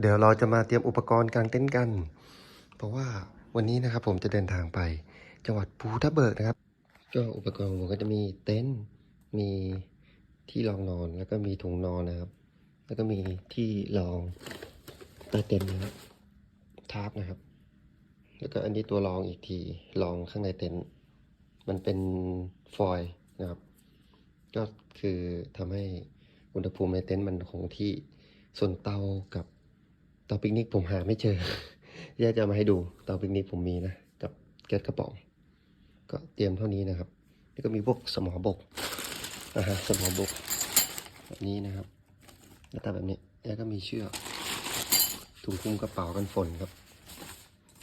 เดี๋ยวเราจะมาเตรียมอุปกรณ์กางเต็นท์กัน เพราะว่าวันนี้นะครับผมจะเดินทางไปจังหวัดภูทับเบิกนะครับ ก็อุปกรณ์ของผมก็จะมีเต็นท์มีที่รองนอนแล้วก็มีถุงนอนนะครับ แล้วก็มีที่รองใต้เต็นท์นะครับทาร์ปนะครับ แล้วก็อันนี้ตัวรองอีกทีรองข้างในเต็นท์มันเป็นฟอยล์นะครับ ก็คือทำให้อุณหภูมิในเต็นท์มันคงที่ส่วนเตากับ เตาปิกนิกผมหาไม่เจอแยกจะมาให้ดูเตาปิกนิกผมมีนะกับแก๊สกระป๋อง ก็เตรียมเท่านี้นะครับแล้วก็มีพวกสมอบกนะฮะสมอบกแบบนี้นะครับหน้าตาแบบนี้แล้วก็มีเชือกถุงคลุมกระเป๋ากันฝนครับ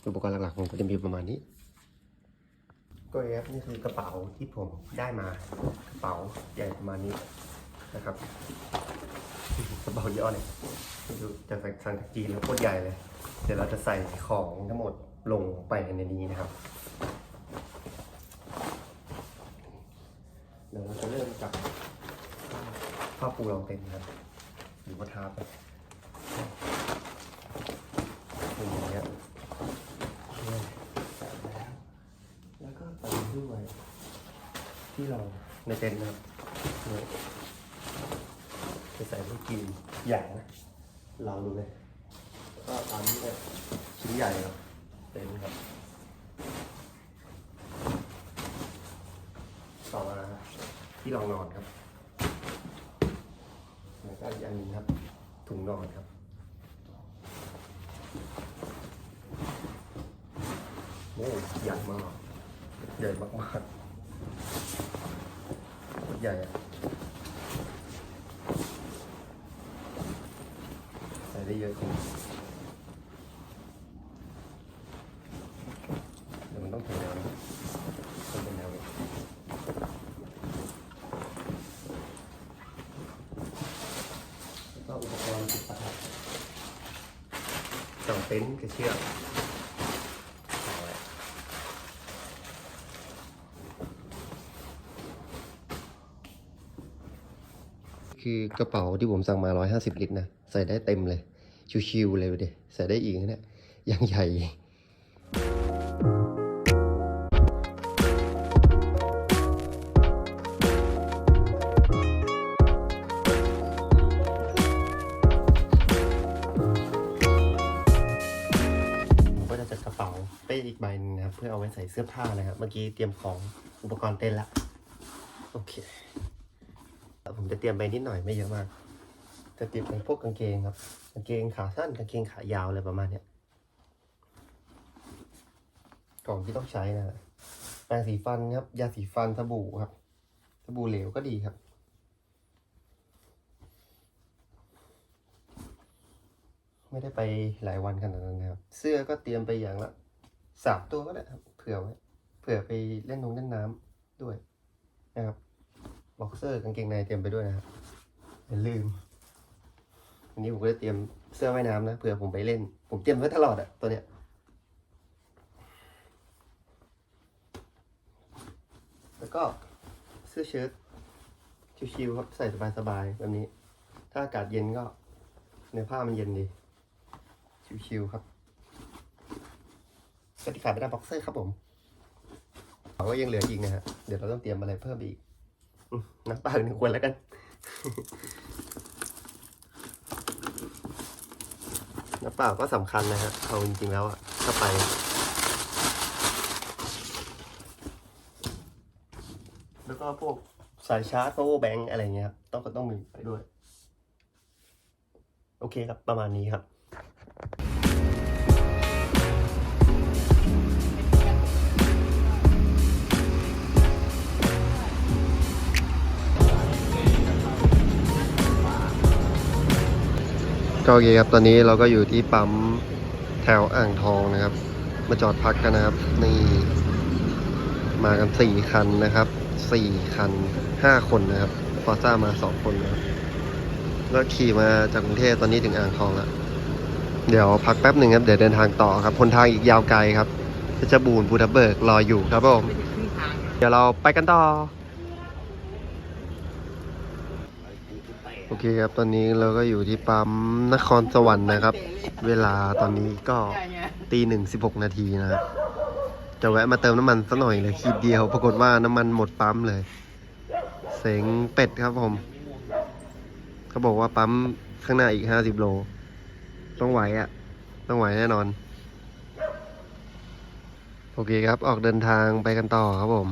อุปกรณ์หลักๆผมก็จะมีประมาณนี้ก็ครับนี่คือกระเป๋าที่ผมได้มากระเป๋าใหญ่ประมาณนี้นะครับ กระเป๋าเยอะเลยดูจากสั่งจากจีนแล้วโคตรใหญ่เลย เดี๋ยวเราจะใส่ของทั้งหมดลงไปในนี้นะครับเดี๋ยวเราจะเริ่มจากผ้าปูรองเต็นท์ครับ หรือว่าทาร์ปอย่างเงี้ยเนี่ยใส่แล้วแล้วก็ไปด้วยที่เราในเต็นท์นะครับ ส่ใส่ลูกกินใหญ่นะเราดูเลยก็ตามนี้เลยชิ้นใหญ่ครับเต็นครับต่อมาที่รองนอนครับแล้วก็อีกอันนึงครับ ถุงนอนครับโอ้ใหญ่มากใหญ่มากมากๆใหญ่อะใส่ ได้เยอะจริงเดี๋ยวมันต้องถึงแนวนะต้องเป็นแนวนี้แล้วก็อุปกรณ์ติดประทัดสองเต็นท์กับเชือกเอาไว้คือกระเป๋าที่ผมสั่งมา 150 ลิตรนะ ใส่ได้เต็มเลย ชิวๆเลยเดยใส่ได้อีกนะเนี่ยยังใหญ่ผมก็จะจัดกระเป๋าเป้อีกใบหนึงนะครับเพื่อเอาไว้ใส่เสื้อผ้านะครับเมื่อกี้เตรียมของอุปกรณ์เต้นละ โอเค ผมจะเตรียมไปนิดหน่อยไม่เยอะมาก จะตรียมเป็นพวกกางเกงครับ กางเกงขาสั้นกางเกงขายาวอะไรประมาณเนี้ยกล่องที่ต้องใช้นะแปรงสีฟันครับ ยาสีฟันสบู่ครับสบู่เหลวก็ดีครับ ไม่ได้ไปหลายวันขนาดนั้นนะครับ เสื้อก็เตรียมไปอย่างละสามตัวก็ได้ครับเผื่อไว้เผื่อไปเล่นนงเล่นน้ำด้วยนะครับบ็อกเซอร์กางเกงในเตรียมไปด้วยนะครับอย่าลืม วันนี้ผมก็จะเตรียมเสื้อว่ายน้ำนะเผื่อผมไปเล่น ผมเตรียมไว้ตลอดอะตัวเนี้ยแล้วก็เสื้อเชิ้ตชิวๆครับใส่สบายๆแบบนี้ ถ้าอากาศเย็นก็เนื้อผ้ามันเย็นดี ชิวๆครับก็ที่ขาดไม่ได้บ็อกเซอร์ครับผมเขาก็ยังเหลืออีกนะฮะ เดี๋ยวเราต้องเตรียมอะไรเพิ่มอีกน้ำเปล่าหนึ่งขวดแล้วกัน น้ำเปล่าก็สำคัญนะฮะเอาจริงๆแล้วอะถ้าไป แล้วก็พวกสายชาร์จโต้แบงค์อะไรเงี้ยครับต้องก็ต้องมีไปด้วย โอเคครับ ประมาณนี้ครับ ก็โอเคครับ ตอนนี้เราก็อยู่ที่ปั๊มแถวอ่างทองนะครับ มาจอดพักกันนะครับ นี่ มากันสี่คันนะครับสี่คันห้าคนนะครับฟอร์ซ่ามาสองคนนะครับแล้วขี่มาจากกรุงเทพตอนนี้ถึงอ่างทองแล้วเดี๋ยวพักแป๊บหนึ่งครับ เดี๋ยวเดินทางต่อครับคนทางอีกยาวไกลครับเพชรบูรณ์ภูทับเบิกรออยู่ครับผม เดี๋ยวเราไปกันต่อ โอเคครับ ตอนนี้เราก็อยู่ที่ปั๊มนครสวรรค์นะครับ เวลาตอนนี้ก็ตีหนึ่งสิบหกนาทีนะครับ จะแวะมาเติมน้ำมันสักหน่อยเลยขีดเดียว ปรากฏว่าน้ำมันหมดปั๊มเลย เสงเป็ดครับผม เขาบอกว่าปั๊มข้างหน้าอีกห้าสิบโล ต้องไหวอะ่ะ ต้องไหวแน่นอน โอเคครับ ออกเดินทางไปกันต่อครับผม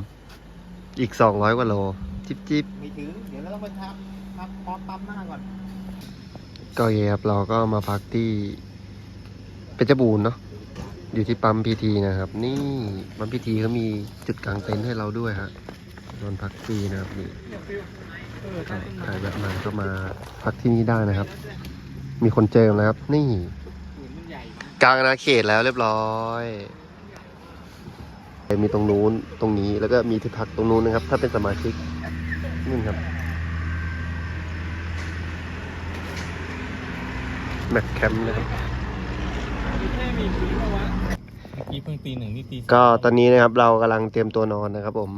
อีกสองร้อยกว่าโล จิบจิบไม่ถึง เดี๋ยวเราต้องไปทำ ทำพร้อมปั๊มหน้าก่อน ก็เคครับเราก็มาพักที่เพชรบูรณ์เนาะอยู่ที่ปั๊มพีทีนะครับ นี่ปั๊มพีทีเขามีจุดกางเต็นท์ให้เราด้วยฮะนอนพักฟรีนะครับนี่ใครแบบมาก็มาพักที่นี่ได้นะครับ มีคนเจิมนะครับ นี่ กลางอาเขตแล้วเรียบร้อยมีตรงนู้นตรงนี้แล้วก็มีที่พักตรงนู้นนะครับ ถ้าเป็นสมาชิกนี่ครับ แม็กแคมป์นะครับเมื่อกี้เพิ่งตีหนึ่งนี่ตีสงก็ตอนนี้นะครับเรากำลังเตรียมตัวนอนนะครับผม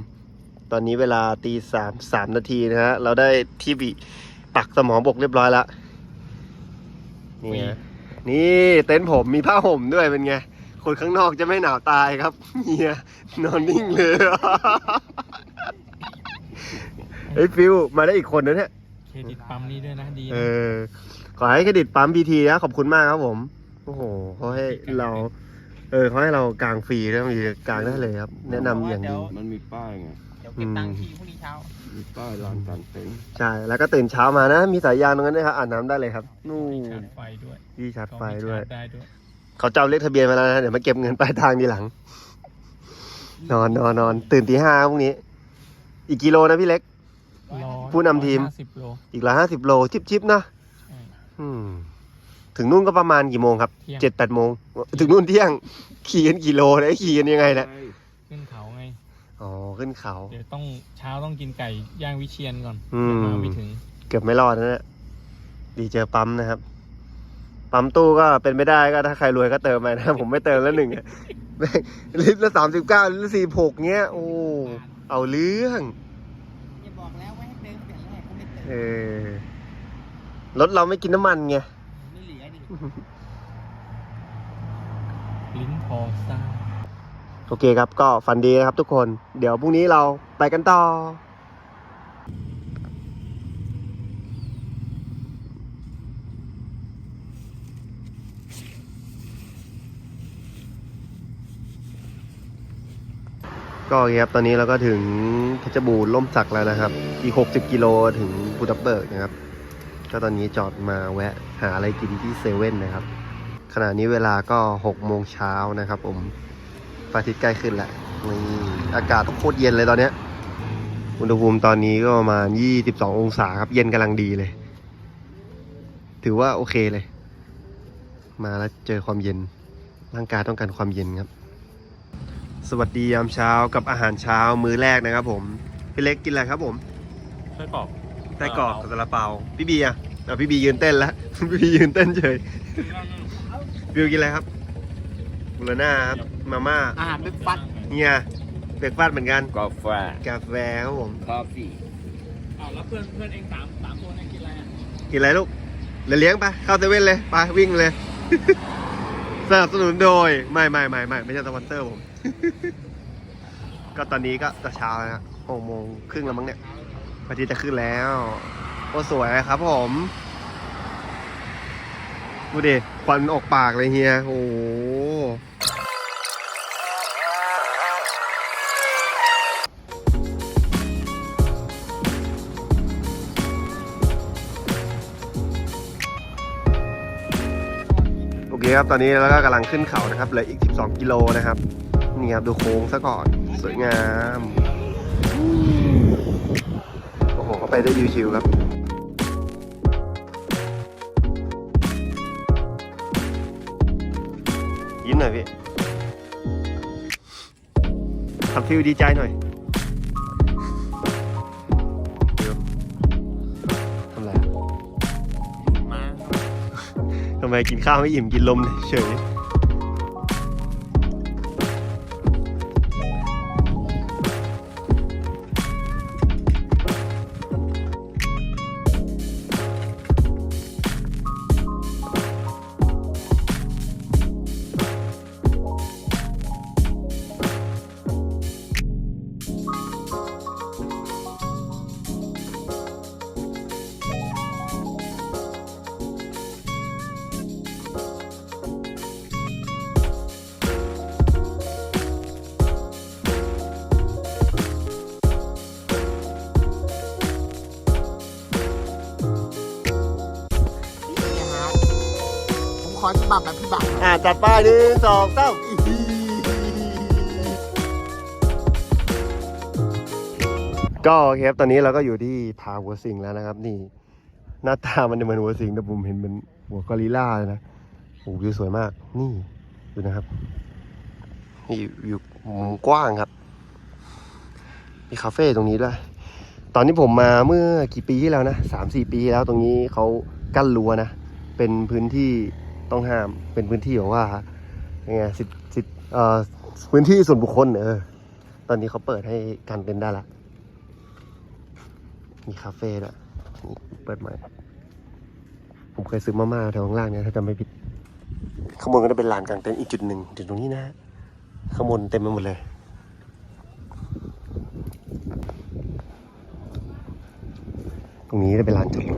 ตอนนี้เวลาตีสามสามนาทีนะฮะเราได้ที่บิปักสมองบกเรียบร้อยแล้วนี่ฮะนี่เต็นท์ผมมีผ้าห่มด้วยเป็นไง คนข้างนอกจะไม่หนาวตายครับเฮียนอนนิ่งเลยเฮ้ยฟิวมาได้อีกคนนะเนี่ยเครดิตปั๊มนี้ด้วยนะดีเอนะอ ขอให้เครดิตปั๊มพีทีนะขอบคุณมากครับผม โอ้โหเขาให้เรา เออเขาให้เรากางฟรีด้วยมีกางได้เลยครับ แนะนำอย่างดี มันมีป้ายไง เดี๋ยวเก็บตังค์ทีพรุ่งนี้เช้า มีป้ายลานกลางเต็นท์ใช่ แล้วก็ตื่นเช้ามานะ มีสายยางตรงนั้นด้วยครับอ่านน้ำได้เลยครับ นู่มีนชาร์จไฟด้วยที่ชาร์จไฟก็มีด้วยชาร์จได้ด้วย เขาจะเอาเลขทะเบียนมาแล้วนะ เดี๋ยวมาเก็บเงินปลายทางทีหลัง นอนนอนนอนตื่นตีห้าพรุ่งนี้ อีกกิโลนะพี่เล็กร้อยผู้นำทีมห้าสิบโลอีกละห้าสิบโลจิบจิบๆนะใช่อืม ถึงนู่นก็ประมาณกี่โมงครับเที่ยงเจ็ดแปดโมง ถึงนู่นเที่ยง ขี่กันกี่โลนะขี่กันยังไงนะขึ้นเขาไง อ๋อ ขึ้นเขา เดี๋ยวต้องเช้าต้องกินไก่ย่างวิเชียนก่อนอืมเดี๋ยวมาไม่ถึง เกือบไม่รอดนะเนี่ยดีเจอปั๊มนะครับ ปั๊มตู้ก็เป็นไม่ได้ก็ถ้าใครรวยก็เติมไปนะ ผมไม่เติมแล้วหนึ่งอะแม่งลิตรละสามสิบเก้าลิตรละสี่หกเงี้ย โอ้ เอาเรื่องอย่าบอกแล้วว่าให้เติมเปลี่ยนแรกก็ไม่เติมเออ รถเราไม่กินน้ำมันไง ไม่เหลือดิลิ้นพอซ่าโอเคครับ ก็ฝันดีนะครับทุกคน เดี๋ยวพรุ่งนี้เราไปกันต่อ ก็โอเคครับ ตอนนี้เราก็ถึงเพชรบูรณ์ล่มสักแล้วนะครับ อีก 60 กิโลถึงบูดับเบิร์กนะครับ ก็ตอนนี้จอดมาแวะหาอะไรกินที่เซเว่นนะครับ ขณะนี้เวลาก็6โมงเช้านะครับผมพระอาทิตย์ใกล้ขึ้นแล้วนี่อากาศโคตรเย็นเลยตอนเนี้ยอุณหภูมิตอนนี้ก็ประมาณ22องศาครับ เย็นกำลังดีเลย ถือว่าโอเคเลย มาแล้วเจอความเย็น ร่างกายต้องการความเย็นครับ สวัสดียามเช้ากับอาหารเช้ามื้อแรกนะครับผม พี่เล็กกินอะไรครับผมไส้กรอก ไส้กรอกกับซาลาเปาพี่บีอะอะพี่บียืนเต้นแล้ว พี่บียืนเต้นเฉยบิวกินอะไรครับบุรน่าครับมาม่าอาหารเป็นฟัดเนี่ยเบรกฟาสต์เหมือนกันกาแฟกาแฟครับผมคอฟฟี่อ้าวแล้วเพื่อนเพื่อนเองสามสามคนเองกินอะไรอะกินอะไรลูกเดี๋ยวเลี้ยงไปเข้าเซเว่นเลยไปวิ่งเลยสนับสนุนโดยไม่ไม่ไม่ไม่ไม่ใช่สปอนเซอร์ผม ก็ตอนนี้ก็จะเช้าแล้วนะหกโมงครึ่งแล้วมั้งเนี่ย พระอาทิตย์จะขึ้นแล้วโอ้สวยครับผมดูดิควันออกปากเลยเฮียโอ้โหโอเคครับ ตอนนี้เราก็กำลังขึ้นเขานะครับเหลืออีก 12 กิโลนะครับ นี่ครับ ดูโค้งซะก่อน สวยงาม ไปได้ชิวๆครับยิ้มหน่อยพี่ทำฟิวดีใจหน่อยฟิวทำไรอะมาทำไมกินข้าวไม่อิ่มกินลมเฉย ขอฉบับแบบพี่บัตรอ่าจัดไปหนึ่งสองสามก็โอเคครับตอนนี้เราก็อยู่ที่พาหัวสิงแล้วนะครับ นี่ หน้าตามันจะเหมือนหัวสิงแต่ผมเห็นเป็นหัวกอริลล่าเลยนะโอ้โหวิวสวยมาก นี่ดูนะครับนี่วิวมุมกว้างครับ มีคาเฟ่ตรงนี้ด้วยตอนที่ผมมาเมื่อกี่ปีที่แล้วนะสามสี่ปีแล้วตรงนี้เขากั้นรั้วนะ เป็นพื้นที่ ต้องห้ามเป็นพื้นที่แบบว่ายังไงสิทธิ์สิทเอ่อพื้นที่ส่วนบุคคลเออตอนนี้เขาเปิดให้กันเป็นได้ละ มีคาเฟ่ด้วยเปิดใหม่ ผมเคยซื้อมาม่าแถวข้างล่างเนี่ยถ้าจำไม่ผิดข้างบนก็จะเป็นลานกลางเต็นท์อีกจุดหนึ่งจุดตรงนี้นะข้างบนเต็มไปหมดเลยตรงนี้จะเป็นลานจอดรถ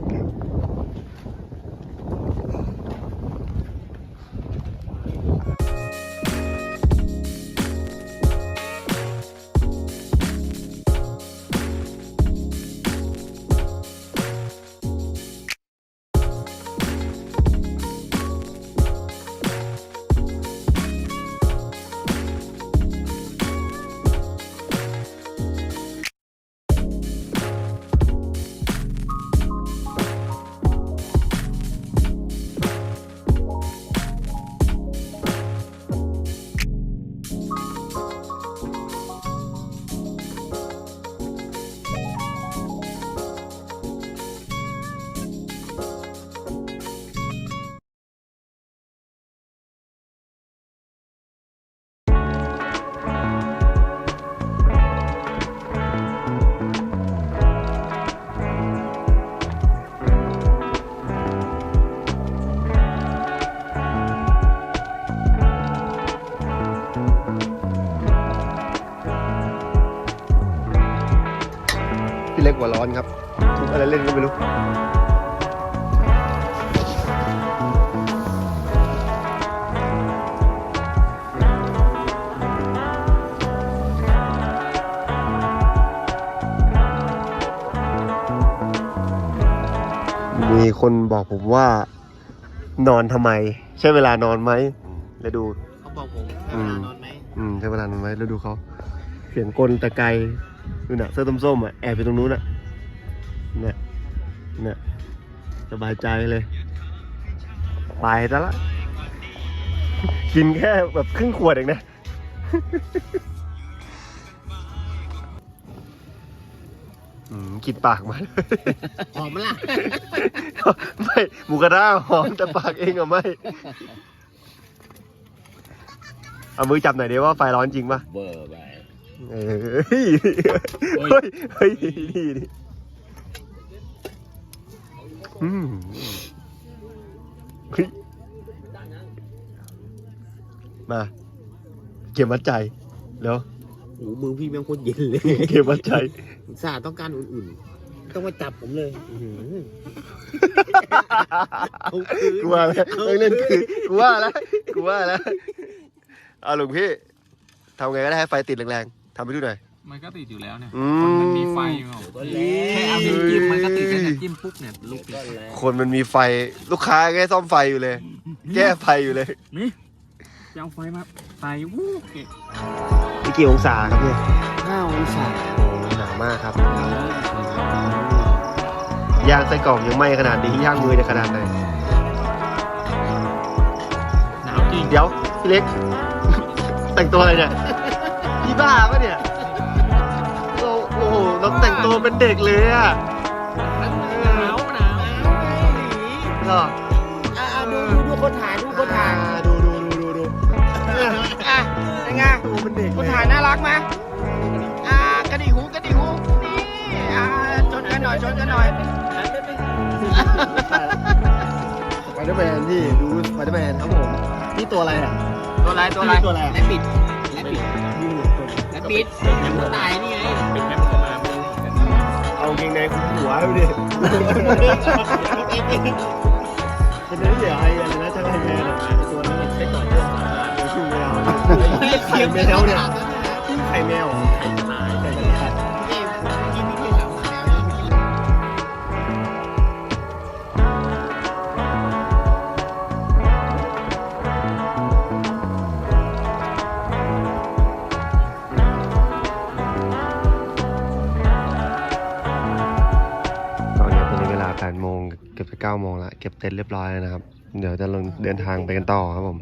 พี่เล็กหัวร้อนครับทุกอะไรเล่นก็ไม่รู้มีคนบอกผมว่า นอนทำไม ใช่เวลานอนไหมแล้วดูเขาบอกผมอืเวมลานอนไหมอืมใช้เวลานานไว้แล้วดูเขาเสียงกลตะไก นู่นน่ะเสื้อส้มๆอะแอบไปตรงนู้นอะเนี่ยเนี่ยสบายใจเลยไปซะละกินแค่แบบครึ่งขวดเองนะอืมกินปากมาหอมไหมล่ะ ไม่หมูกระด้าหอมแต่ปากเองอะไม่ เอามือจับหน่อยดีว่าไฟร้อนจริงปะเบอร์ไป เฮ้ยโอ้เฮ้ยยเฮ้ยนี่นี่อืมเฮ้ยมา เก็บมัดใจแล้วโอ้มือพี่แม่งโคตรเย็นเลย เก็บมัดใจอุตส่าห์ต้องการอุ่นๆ ต้องมาจับผมเลยอื้อหือเอาคืน กูว่าแล้วเรื่องเล่นคือกูว่าแล้วกูว่าแล้วเอาหลวงพี่ทำไงก็ได้ให้ไฟติดแรงๆทำไปดูหน่อย มันก็ติดอยู่แล้วเนี่ย อืมคนมันมีไฟอยู่ก็แล้วแค่เอานิ้วจิ้มมันก็ติดแค่จิ้มปุ๊บเนี่ยลุกเลยคนมันมีไฟลูกค้าแค่ซ่อมไฟอยู่เลย แก้ไฟอยู่เลยนี่จะเอาไฟมาใส่วู้เก่งนี่กี่องศาครับเนี่ยห้าองศาโอ้หนาวมากครับ ย่างไส้กรอกยังไหม้ขนาดนี้ย่างมือจะขนาดไหน หนาวจริงเดี๋ยวพี่เล็ก แต่งตัวอะไรเนี่ย พี่บ้าปะเนี่ยโอ้โอ้โหน้องแต่งตัวเป็นเด็กเลยอะหนาวหนาวก็อ่าดูดูดูคนถ่ายดูคนถ่ายดูดูดูดูดูอะเป็นไงดูเป็นเด็กคนถ่ายน่ารักไหมอ่ากระดิกหูกระดิกหูนี่อ่าชนกันหน่อยชนกันหน่อยไปเดอร์แมนพี่ดูไปเดอร์แมนครับผมนี่ตัวอะไรอะตัวอะไรตัวอะไรตัวอะไรแลบบิด แลบบิดตัวตายนี่ไงเป็นแคปเข้ามาเอาเกงในคุมหัวไปดิเป็นเรื่องเสียไอ้อะไรนะช่างไอแมนอะตัวนั้นอะไปต่อเรื่องมาชื่อแมวไข่แมวเนี่ยไข่แมว 9โมงแล้วเก็บเต็นท์เรียบร้อยแล้วนะครับ เดี๋ยวจะลงเดินทางไปกันต่อครับผม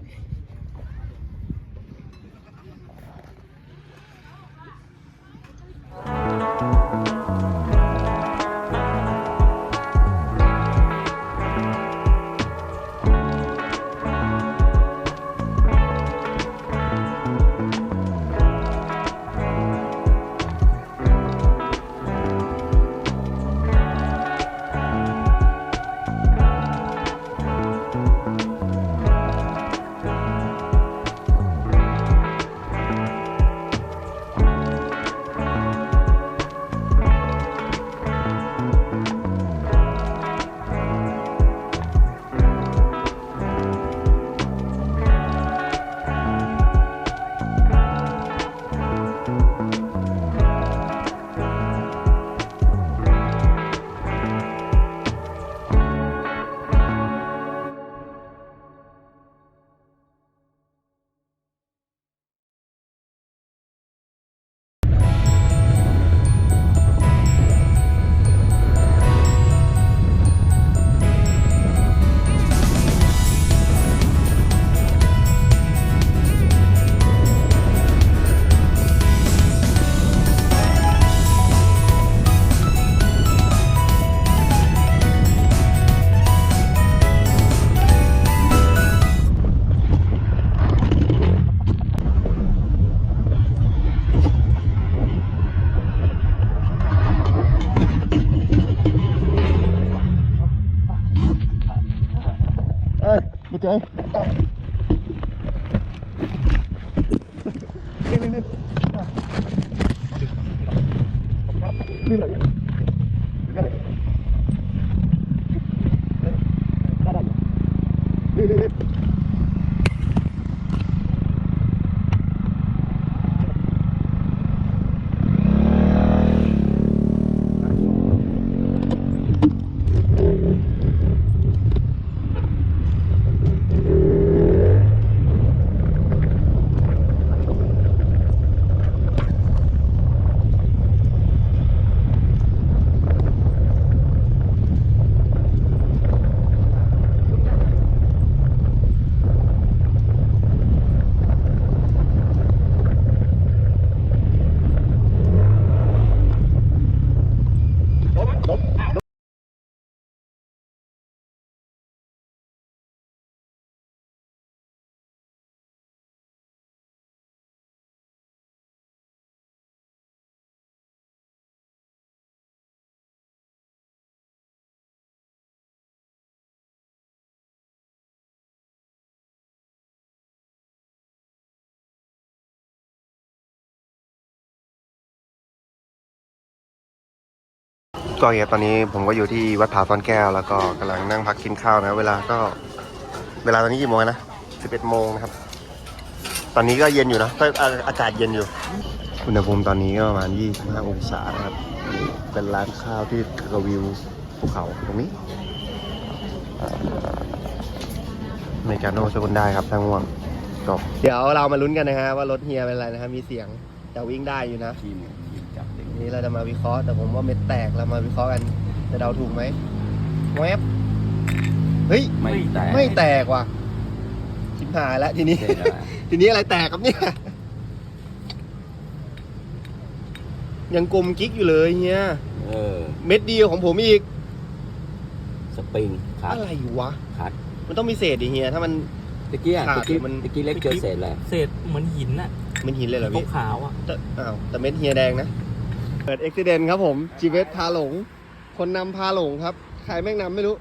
Mira, ก็อย่างเงี้ยตอนนี้ผมก็อยู่ที่วัดผาซ่อนแก้วแล้วก็กำลังนั่งพักกินข้าวนะ เวลาก็ เวลาตอนนี้กี่โมงนะ11โมงนะครับ ตอนนี้ก็เย็นอยู่นะก็อาอากาศเย็นอยู่ อุณหภูมิตอนนี้ก็ประมาณ25องศานะครับ เป็นร้านข้าวที่กับวิวภูเขาตรงนี้อเมริกาโน่ช่วยคนได้ครับทั้งง่วงจบเดี๋ยวเรามาลุ้นกันนะฮะว่ารถเฮียเป็นอะไรนะครับมีเสียงแต่วิ่งได้อยู่นะ นนี้เราจะมาวิเคราะห์แต่ผมว่าเม็ดแตกเรามาวิเคราะห์กันจะเดาถูกไหมแวบเฮ้ยไม่แตกไม่แตกว่ะชิบหายแล้วทีนี้เจ๊อะไรทีนี้อะไรแตกครับเนี่ย ยังกลมกิ๊กอยู่เลยเฮียเออ เม็ดเดียวของผมอีก สปริงคัดอะไรวะคัดมันต้องมีเศษดิเฮียถ้ามันตะกี้อะขาดตะกี้มันตะกี้เล็กเจอเศษแหละเศษเหมือนหินน่ะมันหินเลยเหรอพี่ขาวๆอะแต่อ้าวแต่เม็ดเฮียแดงนะ เกิดอุบิเหตุครับผมจีเวสพาหลง คนนำพาหลงครับ ใครแม่งนำไม่รู้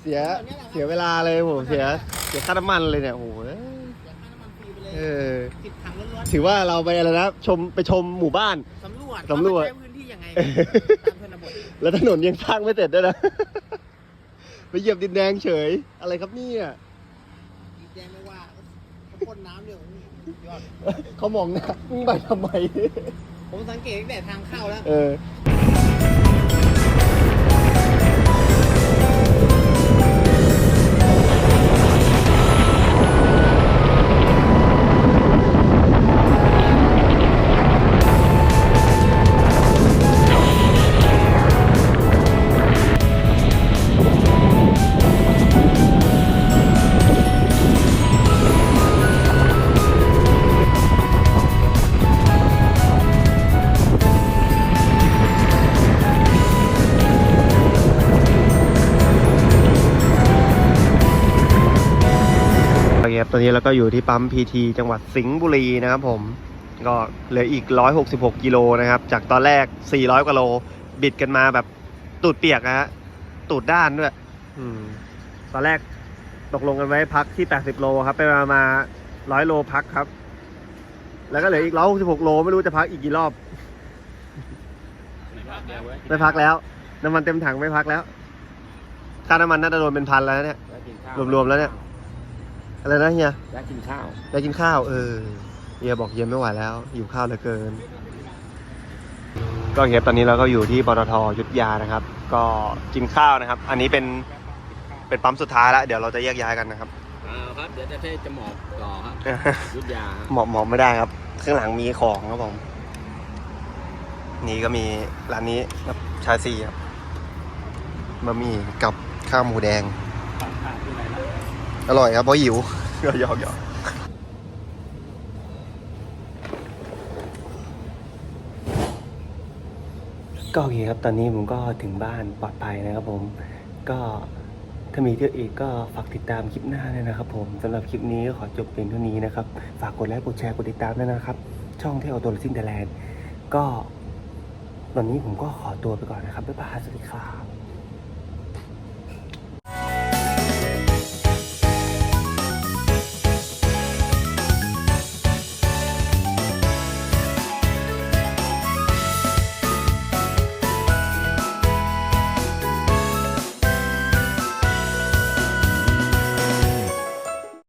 เสียเสียเวลาเลยผมเสียเสียค่าน้ำมันเลยเนี่ยโอ้โหเออติดถังล้วนถือว่าเราไปอะไรนะชมไปชมหมู่บ้านๆสำรวจสำรวจาใช้พื้นที่ยังไงตามชนบทแล้วถนนยังสร้างไม่เสร็จด้วยนะ ไปเหยียบดินแดงเฉย อะไรครับเนี่ยอีกแดงไม่ว่าเขาพ่นน้ำเนี่ยโอ้โหสุดยอดเขามองหน้ามึงไปทำไม ผมสังเกตตั้งแต่ทางเข้าแล้ว เออ นนี้เราก็อยู่ที่ปั๊มพีทีจังหวัดสิงห์บุรีนะครับผมก็เหลืออีก 166 กิโลนะครับ จากตอนแรก 400กว่าโล บิดกันมาแบบตูดเปียกนะฮะตูดด้านด้วยตอนแรกตกลงกันไว้พักที่ 80 โลครับ ไปมามา100 โลพักครับ แล้วก็เหลืออีก 166 โล ไม่รู้จะพักอีกกี่รอบ ไม่พักแล้ว น้ำมันเต็มถังไม่พักแล้ว ค่าน้ำมันน่าจะโดนเป็นพันแล้วเนี่ย รวมๆแล้วเนี่ย อะไรนะเฮียแวะกินข้าวได้กินข้าว เออเฮียบอกเฮียไม่ไหวแล้วหิวข้าวเหลือเกิน ก็เฮียตอนนี้เราก็อยู่ที่ปตทยุทธยานะครับ ก็กินข้าวนะครับ อันนี้เป็นเป็นปั๊มสุดท้ายแล้วเดี๋ยวเราจะแยกย้ายกันนะครับอ่าครับเดี๋ยวจะเทศจะหมอบต่อครับยุทธยาครับหมอบหมอบไม่ได้ครับ ข้างหลังมีของครับผมนี่ก็มีร้านนี้ครับชาซีครับบะหมี่กับข้าวหมูแดง อร่อยครับเพราะหิวหยอกหยอกหยอกก็โอเคครับ ตอนนี้ผมก็ถึงบ้านปลอดภัยนะครับผม ก็ถ้ามีเที่ยวอีกก็ฝากติดตามคลิปหน้าด้วยนะครับผมสำหรับคลิปนี้ก็ขอจบเพียงเท่านี้นะครับ ฝากกดไลค์ กดแชร์ กดติดตามด้วยนะครับ ช่องเที่ยวตัวซิ่งไทยแลนด์ก็วันนี้ผมก็ขอตัวไปก่อนนะครับ บ๊ายบาย สวัสดีครับ